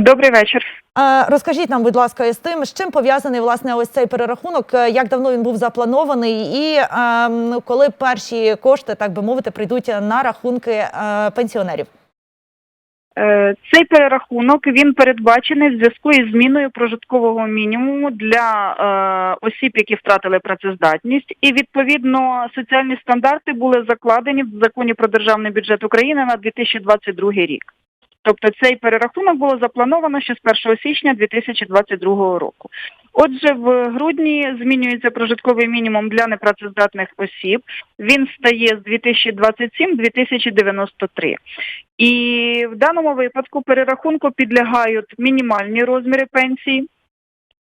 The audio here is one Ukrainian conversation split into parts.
Добрий вечір. Розкажіть нам, будь ласка, з тим, з чим пов'язаний власне ось цей перерахунок, е, як давно він був запланований, і ем, коли перші кошти, так би мовити, прийдуть на рахунки е, пенсіонерів? Е, Цей перерахунок він передбачений в зв'язку із зміною прожиткового мінімуму для е, осіб, які втратили працездатність, і відповідно соціальні стандарти були закладені в законі про державний бюджет України на 2022 рік. Тобто цей перерахунок було заплановано ще з 1 січня 2022 року. Отже, в грудні змінюється прожитковий мінімум для непрацездатних осіб. Він стає з 2027 2093. І в даному випадку перерахунку підлягають мінімальні розміри пенсій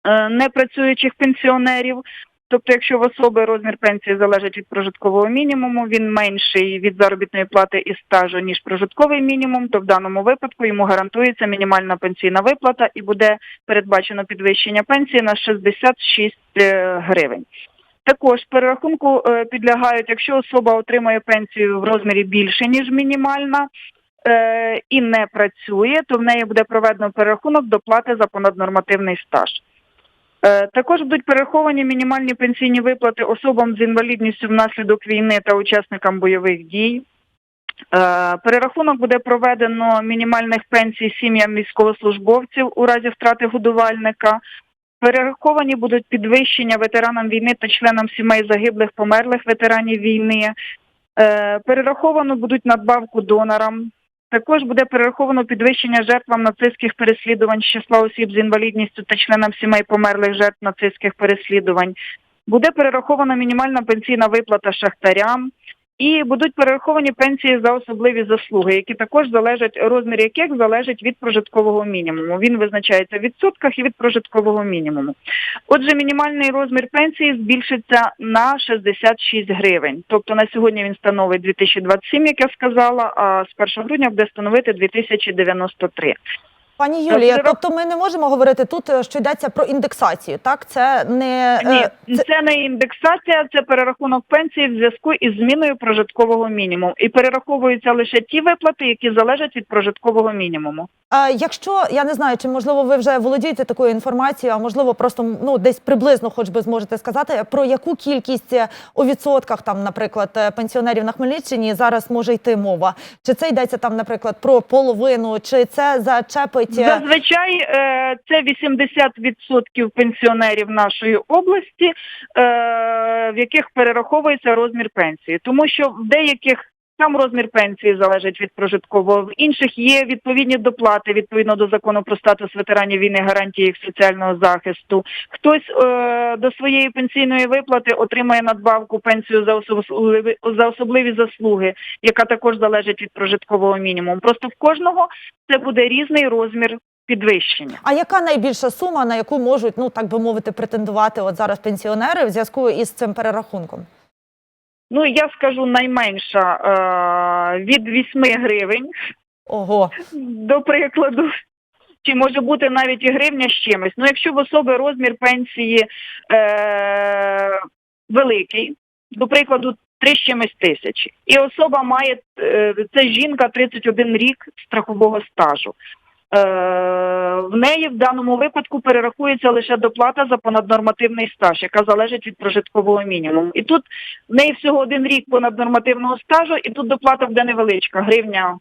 е, непрацюючих пенсіонерів. Тобто, якщо в особи розмір пенсії залежить від прожиткового мінімуму, він менший від заробітної плати і стажу, ніж прожитковий мінімум, то в даному випадку йому гарантується мінімальна пенсійна виплата і буде передбачено підвищення пенсії на 66 е, гривень. Також перерахунку е, підлягають, якщо особа отримує пенсію в розмірі більше, ніж мінімальна, е, і не працює, то в неї буде проведено перерахунок доплати за понаднормативний стаж. Е, Також будуть перераховані мінімальні пенсійні виплати особам з інвалідністю внаслідок війни та учасникам бойових дій. Е, Перерахунок буде проведено мінімальних пенсій сім'ям військовослужбовців у разі втрати годувальника. Перераховані будуть підвищення ветеранам війни та членам сімей загиблих померлих ветеранів війни. Е, Перераховано будуть надбавку донорам. Також буде перераховано підвищення жертвам нацистських переслідувань з числа осіб з інвалідністю та членам сімей померлих жертв нацистських переслідувань. Буде перерахована мінімальна пенсійна виплата шахтарям. І будуть перераховані пенсії за особливі заслуги, які також залежать, розмір яких залежить від прожиткового мінімуму. Він визначається в відсотках і від прожиткового мінімуму. Отже, мінімальний розмір пенсії збільшиться на 66 гривень. Тобто на сьогодні він становить 2027, як я сказала, а з 1 грудня буде становити 2093. Пані Юлія, перерах- тобто ми не можемо говорити тут, е, що йдеться про індексацію. Так, це не е, Ні, це- це не індексація, це перерахунок пенсії в зв'язку із зміною прожиткового мінімуму. І перераховуються лише ті виплати, які залежать від прожиткового мінімуму. А якщо я не знаю, чи можливо ви вже володієте такою інформацією, а можливо, просто ну десь приблизно, хоч би зможете сказати, про яку кількість е, у відсотках там, наприклад, е, пенсіонерів на Хмельниччині зараз може йти мова? Чи це йдеться там, наприклад, про половину, чи це зачепить е, Зазвичай е, це 80% пенсіонерів нашої області, е, в яких перераховується розмір пенсії, тому що в деяких там розмір пенсії залежить від прожиткового, в інших є відповідні доплати відповідно до закону про статус ветеранів війни, гарантії їх соціального захисту. Хтось е, до своєї пенсійної виплати отримає надбавку пенсію за особливі, за особливі заслуги, яка також залежить від прожиткового мінімуму. Просто в кожного це буде різний розмір підвищення. А яка найбільша сума, на яку можуть, ну так би мовити, претендувати от зараз пенсіонери в зв'язку із цим перерахунком? Ну я скажу найменша е, від 8 гривень, Ого, до прикладу. Чи може бути навіть і гривня з чимось. Ну, якщо в особи розмір пенсії е, великий, до прикладу, 3 з чимось тисячі, і особа має е, це жінка 31 рік страхового стажу. Е, в неї в даному випадку перерахується лише доплата за понаднормативний стаж, яка залежить від прожиткового мінімуму. І тут в неї всього один рік понаднормативного стажу, і тут доплата буде невеличка, гривня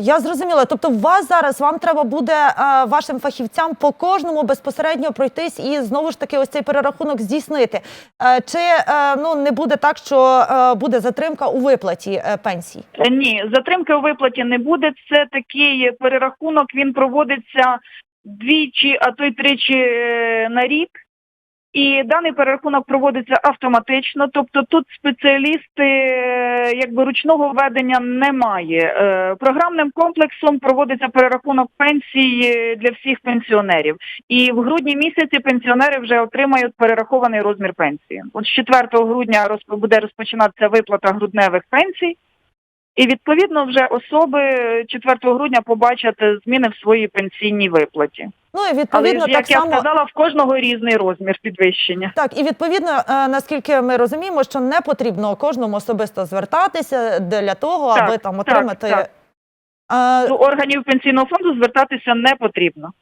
Я зрозуміла. Тобто, вас зараз вам треба буде е, вашим фахівцям по кожному безпосередньо пройтись і знову ж таки ось цей перерахунок здійснити. Е, Чи е, ну не буде так, що е, буде затримка у виплаті е, пенсій? Е, Ні, затримки у виплаті не буде. Це такий перерахунок. Він проводиться двічі, а то й тричі е, на рік. І даний перерахунок проводиться автоматично, тобто тут спеціалісти е, якби ручного ведення немає. Е, Програмним комплексом проводиться перерахунок пенсій е, для всіх пенсіонерів. І в грудні місяці пенсіонери вже отримають перерахований розмір пенсії. От з 4 грудня буде розпочинатися виплата грудневих пенсій. І відповідно вже особи 4 грудня побачать зміни в своїй пенсійній виплаті. Ну і Але відповідно ж, так як я само. сказала, в кожного різний розмір підвищення. Так, і відповідно, е, наскільки ми розуміємо, що не потрібно кожному особисто звертатися для того, Так, аби там так, отримати так. А, До органів пенсійного фонду звертатися не потрібно.